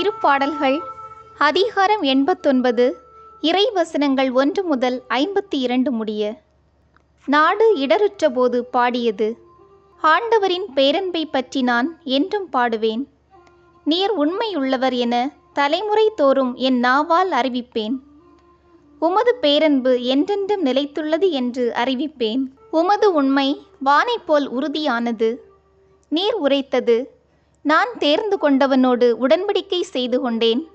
திருப்பாடல்கள் அதிகாரம் எண்பத்தொன்பது இறைவசனங்கள் ஒன்று முதல் ஐம்பத்தி இரண்டு முடிய. நாடு இடருற்றபோது பாடியது ஆண்டவரின் பேரன்பை பற்றி நான் என்றும் பாடுவேன். நீர் உண்மையுள்ளவர் என தலைமுறை தோறும் என் நாவால் அறிவிப்பேன். உமது பேரன்பு என்றென்றும் நிலைத்துள்ளது என்று அறிவிப்பேன். உமது உண்மை வானைப் போல் உறுதியானது. நீர் உரைத்தது நான் தேர்ந்து கொண்டவனோடு உடன்படிக்கை செய்து கொண்டேன்.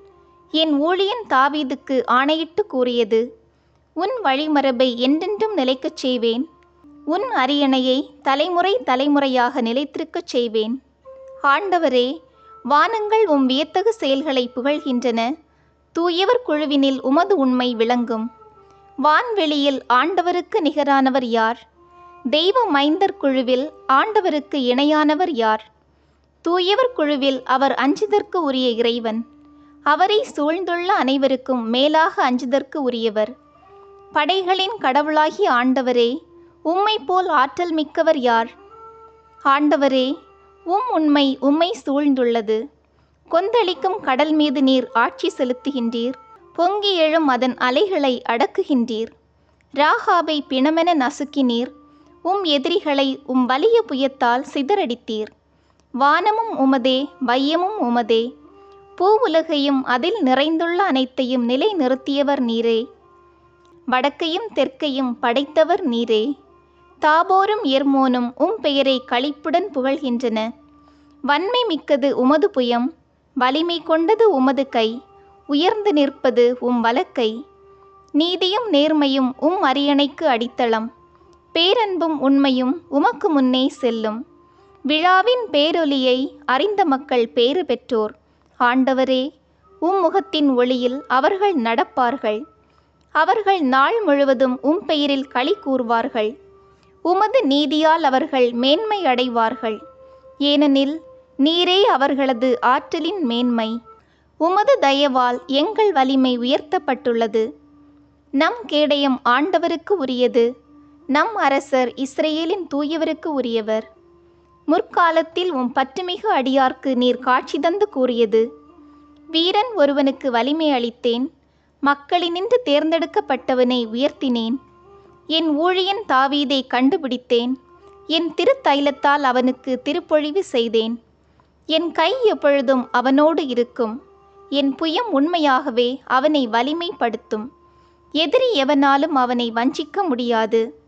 என் ஊழியன் தாவீதுக்கு ஆணையிட்டு கூறியது உன் வழிமரபை என்றென்றும் நிலைக்கச் செய்வேன். உன் அரியணையை தலைமுறை தலைமுறையாக நிலைத்திருக்கச் செய்வேன். ஆண்டவரே வானங்கள் உம் வியத்தகு செயல்களை புகழ்கின்றன. தூயவர் குழுவினில் உமது உண்மை விளங்கும். வான்வெளியில் ஆண்டவருக்கு நிகரானவர் யார்? தெய்வ மைந்தர் குழுவில் ஆண்டவருக்கு இணையானவர் யார்? தூயவர் குழுவில் அவர் அஞ்சுதற்கு உரிய இறைவன். அவரை சூழ்ந்துள்ள அனைவருக்கும் மேலாக அஞ்சுதற்கு உரியவர். படைகளின் கடவுளாகி ஆண்டவரே உம்மை போல் ஆற்றல் மிக்கவர் யார்? ஆண்டவரே உம் உண்மை உம்மை சூழ்ந்துள்ளது. கொந்தளிக்கும் கடல் மீது நீர் ஆட்சி செலுத்துகின்றீர். பொங்கி எழும் அதன் அலைகளை அடக்குகின்றீர். ராகாவை பிணமென நசுக்கினீர். உம் எதிரிகளை உம் வலிய புயத்தால் சிதறடித்தீர். வானமும் உமதே வையமும் உமதே. பூவுலகையும் அதில் நிறைந்துள்ள அனைத்தையும் நிலை நிறுத்தியவர் நீரே. வடக்கையும் தெற்கையும் படைத்தவர் நீரே. தாபோரும் எர்மோனும் உம் பெயரை களிப்புடன் புகழ்கின்றன. வன்மை மிக்கது உமது புயம் வலிமை கொண்டது உமது கை உயர்ந்து நிற்பது உம் வலக்கை. நீதியும் நேர்மையும் உம் அரியணைக்கு அடித்தளம் பேரன்பும் உண்மையும் உமக்கு முன்னே செல்லும். விழாவின் பேரொலியை அறிந்த மக்கள் பேறு பெற்றோர். ஆண்டவரே உம் முகத்தின் ஒளியில் அவர்கள் நடப்பார்கள். அவர்கள் நாள் முழுவதும் உம் பெயரில் களி கூறுவார்கள். உமது நீதியால் அவர்கள் மேன்மை அடைவார்கள். ஏனெனில் நீரே அவர்களது ஆற்றலின் மேன்மை. உமது தயவால் எங்கள் வலிமை உயர்த்தப்பட்டுள்ளது. நம் கேடயம் ஆண்டவருக்கு உரியது. நம் அரசர் இஸ்ரேலின் தூயவருக்கு உரியவர். முற்காலத்தில் உம் பற்றுமிகு அடியார்க்கு நீர் காட்சி தந்து கூறியது. வீரன் ஒருவனுக்கு வலிமை அளித்தேன். மக்களினின்று தேர்ந்தெடுக்கப்பட்டவனை உயர்த்தினேன். என் ஊழியன் தாவீதை கண்டுபிடித்தேன். என் திருத்தைலத்தால் அவனுக்கு திருப்பொழிவு செய்தேன். என் கை எப்பொழுதும் அவனோடு இருக்கும். என் புயம் உண்மையாகவே அவனை வலிமைப்படுத்தும். எதிரி எவனாலும் அவனை வஞ்சிக்க முடியாது.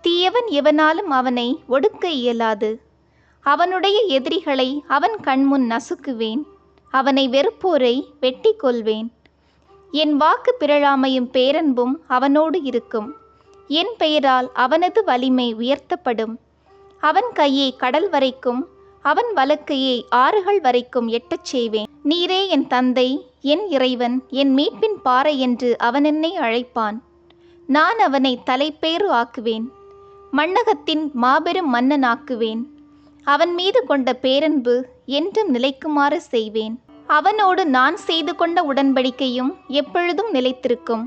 தீயவன் எவனாலும் அவனை ஒடுக்க இயலாது. அவனுடைய எதிரிகளை அவன் கண்முன் நசுக்குவேன். அவனை வெறுப்போரை வெட்டி கொள்வேன் என் வாக்கு பிறழாமையும் பேரன்பும் அவனோடு இருக்கும். என் பெயரால் அவனது வலிமை உயர்த்தப்படும். அவன் கையை கடல் வரைக்கும் அவன் வலக்கையை ஆறுகள் வரைக்கும் எட்டச் செய்வேன். நீரே என் தந்தை என் இறைவன் என் மீட்பின் பாறை என்று அவன் என்னை அழைப்பான். நான் அவனை தலைப்பேறு ஆக்குவேன். மண்ணகத்தின் மாபெரும் மன்னனாக்குவேன். அவன் மீது கொண்ட பேரன்பு என்றும் நிலைக்குமாறு செய்வேன். அவனோடு நான் செய்து கொண்ட உடன்படிக்கையும் எப்பொழுதும் நிலைத்திருக்கும்.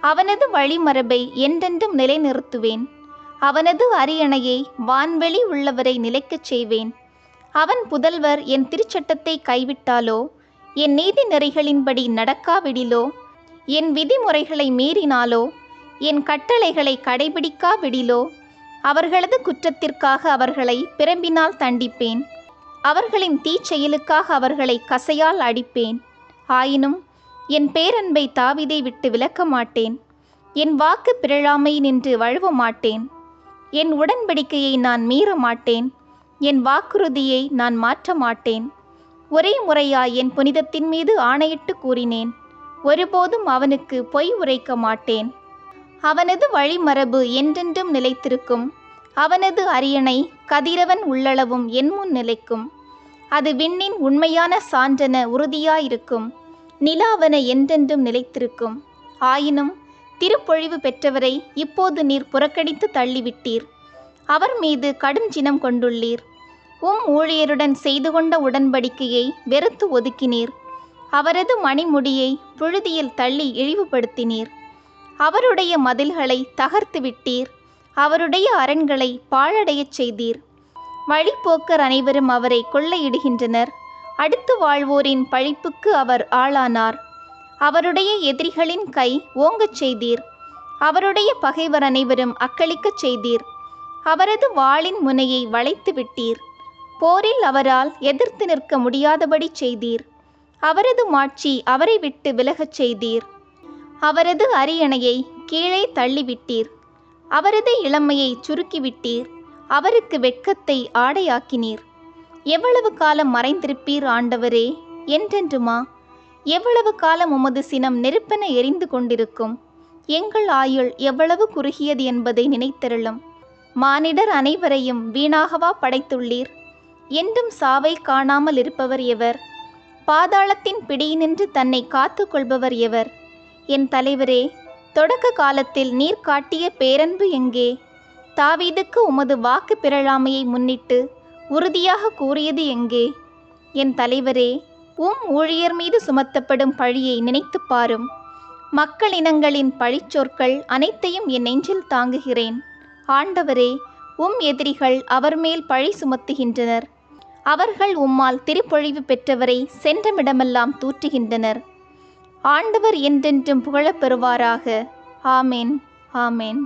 அவனது வழிமரபை என்றென்றும் நிலைநிறுத்துவேன். அவனது அரியணையை வான்வெளி உள்ளவரை நிலைக்கச் செய்வேன். அவன் புதல்வர் என் திருச்சட்டத்தை கைவிட்டாலோ? என் நீதி நெறிகளின்படி நடக்காவிடிலோ? என் விதிமுறைகளை மீறினாலோ? என் கட்டளைகளை கடைபிடிக்காவிடிலோ? அவர்களது குற்றத்திற்காக அவர்களை பிரம்பினால் தண்டிப்பேன். அவர்களின் தீச்செயலுக்காக அவர்களை கசையால் அடிப்பேன். ஆயினும் என் பேரன்பை தாவிதை விட்டு விலக்க மாட்டேன். என் வாக்கு பிறழாமை நின்று வழுவ மாட்டேன். என் உடன்படிக்கையை நான் மீற மாட்டேன். என் வாக்குறுதியை நான் மாற்ற மாட்டேன். ஒரே முறையாய் என் புனிதத்தின் மீது ஆணையிட்டு கூறினேன். ஒருபோதும் அவனுக்கு பொய் உரைக்க மாட்டேன். அவனது வழிமரபு என்றென்றும் நிலைத்திருக்கும். அவனது அரியணை கதிரவன் உள்ளளவும் என்முன் நிலைக்கும். அது விண்ணின் உண்மையான சான்றென உறுதியாயிருக்கும். நிலாவன என்றென்றும் நிலைத்திருக்கும். ஆயினும் திருப்பொழிவு பெற்றவரை இப்போது நீர் புறக்கணித்து தள்ளிவிட்டீர். அவர் மீது கடும் சினம் கொண்டுள்ளீர். உம் ஊழியருடன் செய்து கொண்ட உடன்படிக்கையை வெறுத்து ஒதுக்கினீர். அவரது மணிமுடியை புழுதியில் தள்ளி இழிவுபடுத்தினீர். அவருடைய மதில்களை தகர்த்து விட்டீர் அவருடைய அரண்களை பாழடையச் செய்தீர். வழிப்போக்கர் அனைவரும் அவரை கொள்ளையிடுகின்றனர். அடுத்து வாழ்வோரின் பழிப்புக்கு அவர் ஆளானார். அவருடைய எதிரிகளின் கை ஓங்கச் செய்தீர். அவருடைய பகைவர் அனைவரும் அக்களிக்கச் செய்தீர். அவரது வாளின் முனையை வளைத்து விட்டீர் போரில் அவரால் எதிர்த்து நிற்க முடியாதபடி செய்தீர். அவரது மாட்சி அவரை விட்டு விலகச் செய்தீர். அவரது அரியணையை கீழே தள்ளிவிட்டீர். அவரது இளமையை சுருக்கிவிட்டீர். அவருக்கு வெட்கத்தை ஆடையாக்கினீர். எவ்வளவு காலம் மறைந்திருப்பீர் ஆண்டவரே என்றென்றுமா? எவ்வளவு காலம் உமது சினம் நெருப்பென எரிந்து கொண்டிருக்கும்? எங்கள் ஆயுள் எவ்வளவு குறுகியது என்பதை நினைத்தருளும். மானிடர் அனைவரையும் வீணாகவா படைத்துள்ளீர். என்றும் சாவை காணாமல் இருப்பவர் எவர்? பாதாளத்தின் பிடியினின்று தன்னை காத்து கொள்பவர் எவர்? என் தலைவரே தொடக்க காலத்தில் நீர் காட்டிய பேரன்பு எங்கே? தாவீதுக்கு உமது வாக்கு பிறழாமையை முன்னிட்டு உறுதியாக கூறியது எங்கே? என் தலைவரே உம் ஊழியர் மீது சுமத்தப்படும் பழியை நினைத்துப் பாரும். மக்கள் இனங்களின் பழிச்சொற்கள் அனைத்தையும் என் நெஞ்சில் தாங்குகிறேன். ஆண்டவரே உம் எதிரிகள் அவர் மேல் பழி சுமத்துகின்றனர். அவர்கள் உம்மால் திருப்பொழிவு பெற்றவரை சென்றமிடமெல்லாம் தூற்றுகின்றனர். ஆண்டவர் என்றென்றும் புகழப் பெறுவாராக. ஆமேன். ஆமேன்.